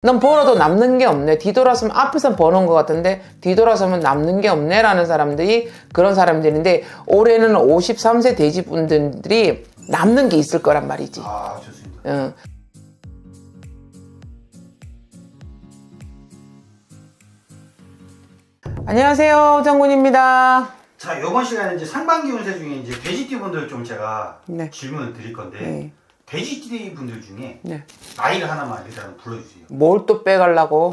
넌 벌어도 남는 게 없네. 뒤돌아서면 앞에선 버는 것 같은데 뒤돌아서면 남는 게 없네라는 사람들이 그런 사람들인데 올해는 53세 돼지분들이 남는 게 있을 거란 말이지. 아 좋습니다. 응. 안녕하세요, 장군입니다. 자 이번 시간에 이제 상반기 운세 중에 이제 돼지띠 분들 좀 제가 네. 질문을 드릴 건데 네. 돼지띠 분들 중에 네. 나이를 하나만 일단 불러주세요. 뭘 또 빼가려고?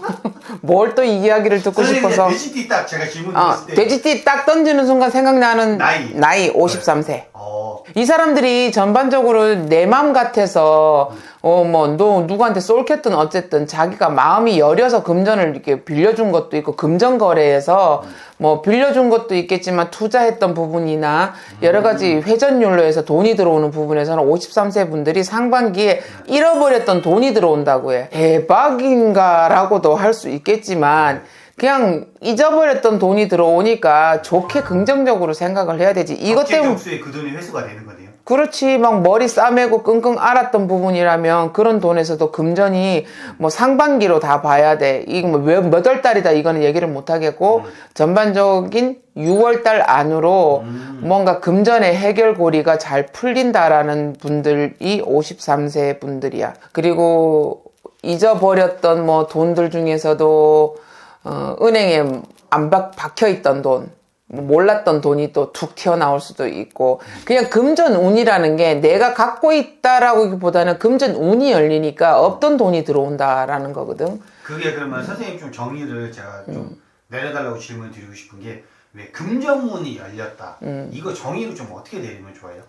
뭘 또 이야기를 듣고 싶어서? 돼지띠 딱 제가 질문 어, 드렸을 때 돼지띠 딱 던지는 순간 생각나는 나이. 나이 53세. 어, 이 사람들이 전반적으로 내 맘 같아서 어 뭐 너 누구한테 쏠켰든 어쨌든 자기가 마음이 여려서 금전을 이렇게 빌려준 것도 있고 금전 거래에서 뭐 빌려준 것도 있겠지만 투자했던 부분이나 여러 가지 회전율로 해서 돈이 들어오는 부분에서는 53세 분들이 상반기에 잃어버렸던 돈이 들어온다고 해. 대박인가라고도 할 수 있겠지만 그냥 잊어버렸던 돈이 들어오니까 좋게 긍정적으로 생각을 해야 되지. 이것 때문에 적수에 그 돈이 회수가 되는 거네요. 그렇지. 막 머리 싸매고 끙끙 앓았던 부분이라면 그런 돈에서도 금전이 뭐 상반기로 다 봐야 돼. 이거 뭐몇월 달이다 이거는 얘기를 못 하겠고 전반적인 6월 달 안으로 뭔가 금전의 해결고리가 잘 풀린다라는 분들이 53세 분들이야. 그리고 잊어버렸던 뭐 돈들 중에서도 어, 은행에 안 박, 박혀 있던 돈뭐 몰랐던 돈이 또 툭 튀어나올 수도 있고 그냥 금전 운이라는 게 내가 갖고 있다라고보다는 금전 운이 열리니까 없던 돈이 들어온다라는 거거든. 그게 그러면 선생님 좀 정리를 제가 좀 음. 내려달라고 질문 드리고 싶은 게 왜 금전문이 열렸다. 음. 이거 정의를 좀 어떻게 내리면 좋아요?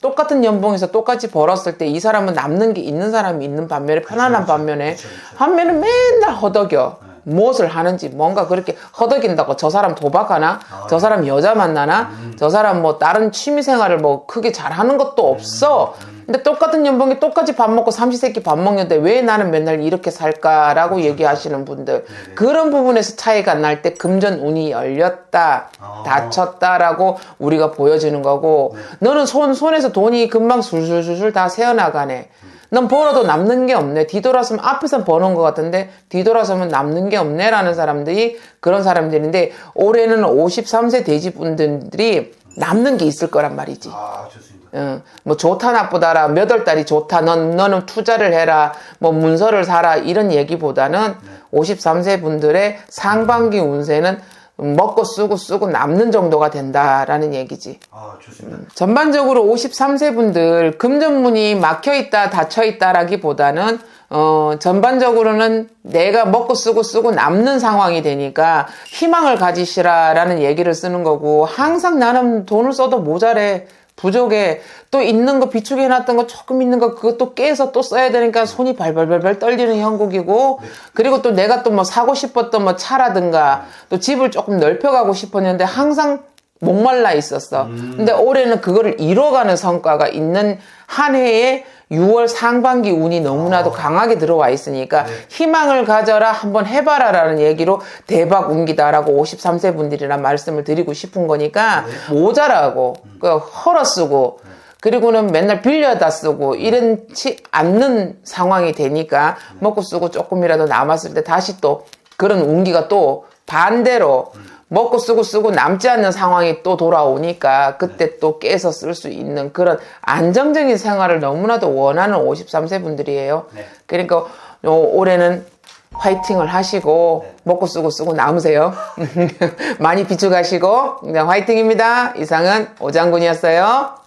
똑같은 연봉에서 똑같이 벌었을 때 이 사람은 남는 게 있는 사람이 있는 반면에 편안한 그쵸, 반면에 그쵸, 그쵸. 반면에 맨날 허덕여. 네. 무엇을 하는지 뭔가 그렇게 허덕인다고 저 사람 도박하나 아, 저 네. 사람 여자 만나나 저 사람 뭐 다른 취미 생활을 뭐 크게 잘하는 것도 음, 없어 근데 똑같은 연봉에 똑같이 밥 먹고 삼시세끼 밥 먹는데 왜 나는 맨날 이렇게 살까라고 얘기하시는 분들 그렇죠. 네네. 그런 부분에서 차이가 날 때 금전 운이 열렸다 아. 닫혔다라고 우리가 보여지는 거고 네. 너는 손 손에서 돈이 금방 술술술술 다 새어나가네. 넌 벌어도 남는 게 없네. 뒤돌아서면 앞에선 버는 것 같은데 뒤돌아서면 남는 게 없네라는 사람들이 그런 사람들인데 올해는 53세 돼지분들이 남는 게 있을 거란 말이지. 아 좋습니다. 응, 뭐 좋다 나쁘다라 몇 월 달이 좋다 넌 너는 투자를 해라 뭐 문서를 사라 이런 얘기보다는 53세 분들의 상반기 운세는 먹고 쓰고 쓰고 남는 정도가 된다라는 얘기지. 아 좋습니다. 전반적으로 53세 분들 금전문이 막혀 있다 닫혀 있다라기보다는 어 전반적으로는 내가 먹고 쓰고 쓰고 남는 상황이 되니까 희망을 가지시라라는 얘기를 쓰는 거고 항상 나는 돈을 써도 모자래 부족해 또 있는 거 비축해 놨던 거 조금 있는 거 그것도 깨서 또 써야 되니까 손이 발발발발 떨리는 형국이고 그리고 또 내가 또 뭐 사고 싶었던 뭐 차라든가 또 집을 조금 넓혀가고 싶었는데 항상 목말라 있었어. 근데 올해는 그거를 이뤄가는 성과가 있는 한 해에 6월 상반기 운이 너무나도 강하게 들어와 있으니까 희망을 가져라 한번 해봐라 라는 얘기로 대박 운기다라고 53세 분들이란 말씀을 드리고 싶은 거니까 모자라고 그 헐어 쓰고 그리고는 맨날 빌려다 쓰고 이런치 않는 상황이 되니까 먹고 쓰고 조금이라도 남았을 때 다시 또 그런 운기가 또 반대로 먹고 쓰고 쓰고 남지 않는 상황이 또 돌아오니까 그때 또 깨서 쓸 수 있는 그런 안정적인 생활을 너무나도 원하는 53세 분들이에요. 네. 그러니까 요 올해는 화이팅을 하시고 먹고 쓰고 쓰고 남으세요. 많이 비축하시고 그냥 화이팅입니다. 이상은 오장군이었어요.